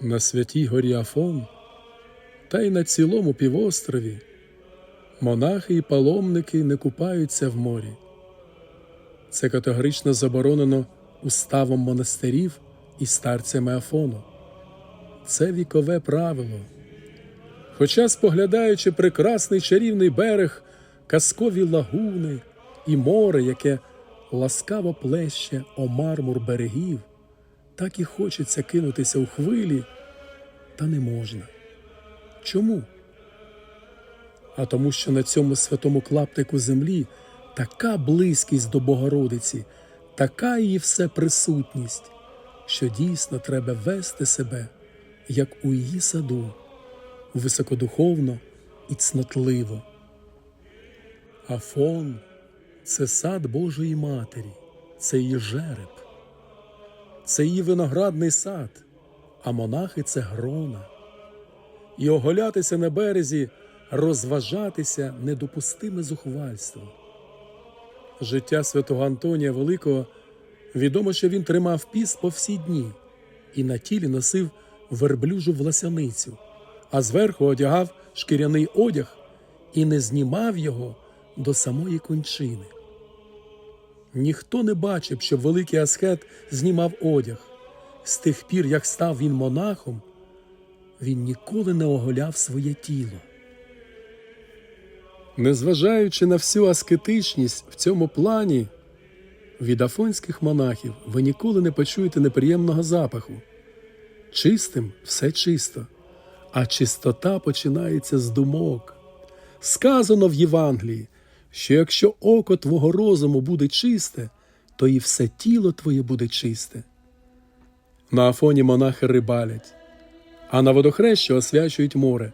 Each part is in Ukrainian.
На святій горі Афон та й на цілому півострові монахи і паломники не купаються в морі. Це категорично заборонено уставом монастирів і старцями Афону. Це вікове правило. Хоча, споглядаючи прекрасний чарівний берег, казкові лагуни і море, яке ласкаво плеще о мармур берегів, так і хочеться кинутися у хвилі, та не можна. Чому? А тому, що на цьому святому клаптику землі така близькість до Богородиці, така її всеприсутність, що дійсно треба вести себе, як у її саду, високодуховно і цнотливо. Афон це сад Божої Матері, це її жереб, це її виноградний сад, а монахи це грона. І оголятися на березі, розважатися недопустиме зухвальство. Життя святого Антонія Великого відомо, що він тримав піст по всі дні і на тілі носив верблюжу власяницю, а зверху одягав шкіряний одяг і не знімав його до самої кончини. Ніхто не бачив, щоб великий аскет знімав одяг. З тих пір, як став він монахом, він ніколи не оголяв своє тіло. Незважаючи на всю аскетичність в цьому плані, від афонських монахів ви ніколи не почуєте неприємного запаху. Чистим все чисто, а чистота починається з думок. Сказано в Євангелії, що якщо око твого розуму буде чисте, то і все тіло твоє буде чисте. На Афоні монахи рибалять, а на водохрещі освячують море.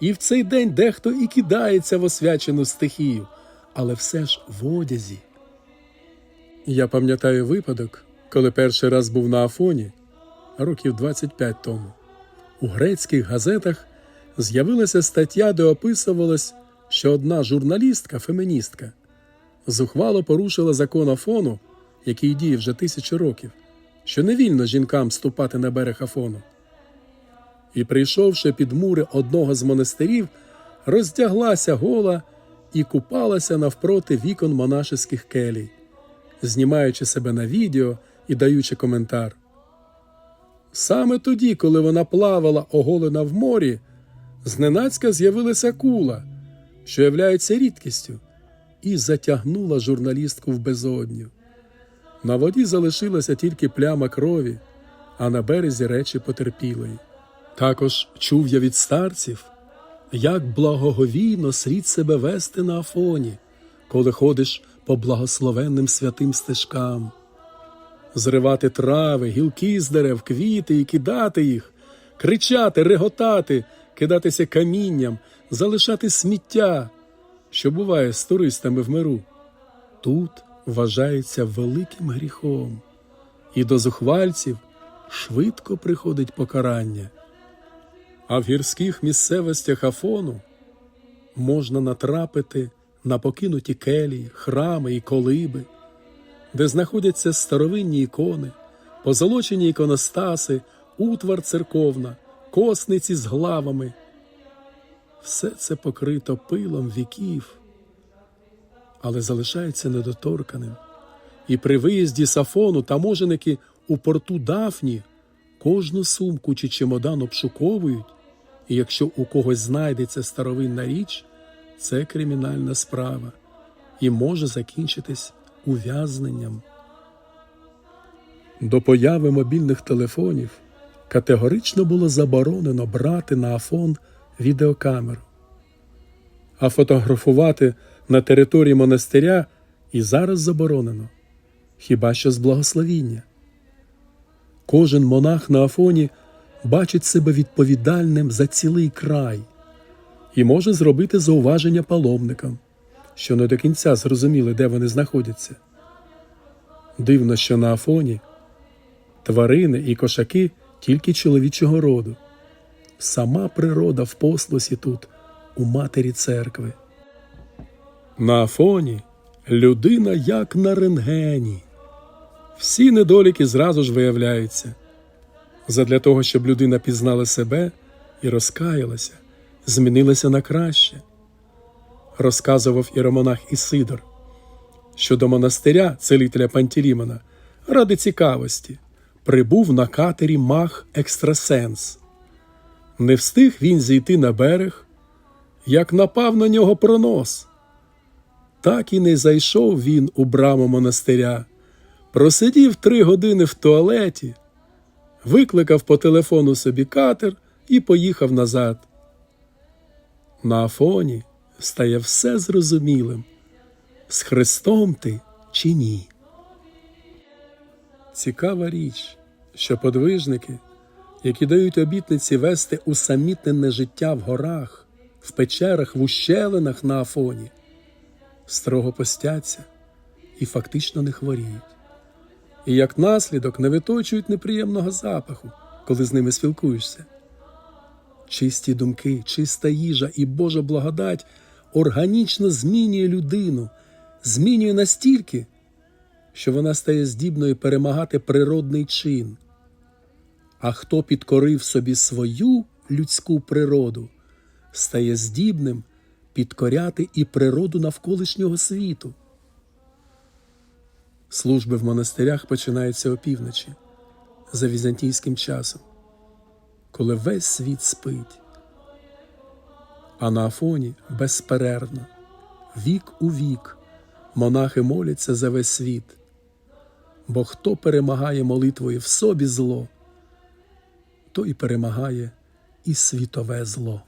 І в цей день дехто і кидається в освячену стихію, але все ж в одязі. Я пам'ятаю випадок, коли перший раз був на Афоні, років 25 тому. У грецьких газетах з'явилася стаття, де описувалось, що одна журналістка, феміністка, зухвало порушила закон Афону, який діє вже тисячу років, що не вільно жінкам ступати на берег Афону. І, прийшовши під мури одного з монастирів, роздяглася гола і купалася навпроти вікон монашеських келій, знімаючи себе на відео і даючи коментар. Саме тоді, коли вона плавала оголена в морі, зненацька з'явилася кула, що являється рідкістю, і затягнула журналістку в безодню. На воді залишилася тільки пляма крові, а на березі речі потерпілої. Також чув я від старців, як благоговійно слід себе вести на Афоні, коли ходиш по благословенним святим стежкам, зривати трави, гілки з дерев, квіти і кидати їх, кричати, реготати, кидатися камінням, залишати сміття, що буває з туристами в миру. Тут вважається великим гріхом, і до зухвальців швидко приходить покарання. А в гірських місцевостях Афону можна натрапити на покинуті келії, храми і колиби, де знаходяться старовинні ікони, позолочені іконостаси, утвар церковна, косниці з главами. Все це покрито пилом віків, але залишається недоторканим. І при виїзді з Афону таможеники у порту Дафні кожну сумку чи чемодан обшуковують, і якщо у когось знайдеться старовинна річ, це кримінальна справа і може закінчитись ув'язненням. До появи мобільних телефонів категорично було заборонено брати на Афон відеокамеру, а фотографувати на території монастиря і зараз заборонено, хіба що з благословіння. Кожен монах на Афоні бачить себе відповідальним за цілий край і може зробити зауваження паломникам, що не до кінця зрозуміли, де вони знаходяться. Дивно, що на Афоні тварини і кошаки тільки чоловічого роду. Сама природа в послусі тут, у матері церкви. На Афоні людина як на рентгені. Всі недоліки зразу ж виявляються. задля того, щоб людина пізнала себе і розкаялася, змінилася на краще. Розказував іеромонах Ісидор, що до монастиря целителя Пантелімона ради цікавості прибув на катері мах Екстрасенс. Не встиг він зійти на берег, як напав на нього пронос. Так і не зайшов він у браму монастиря, просидів три години в туалеті, викликав по телефону собі катер і поїхав назад. На Афоні стає все зрозумілим, з Христом ти чи ні. Цікава річ, що подвижники, які дають обітниці вести усамітнене життя в горах, в печерах, в ущелинах на Афоні, строго постяться і фактично не хворіють. І як наслідок не виточують неприємного запаху, коли з ними спілкуєшся. Чисті думки, чиста їжа і Божа благодать органічно змінює людину, змінює настільки, що вона стає здібною перемагати природний чин. А хто підкорив собі свою людську природу, стає здібним підкоряти і природу навколишнього світу. Служби в монастирях починаються опівночі за візантійським часом, коли весь світ спить. А на Афоні безперервно, вік у вік, монахи моляться за весь світ. Бо хто перемагає молитвою в собі зло, той перемагає і світове зло.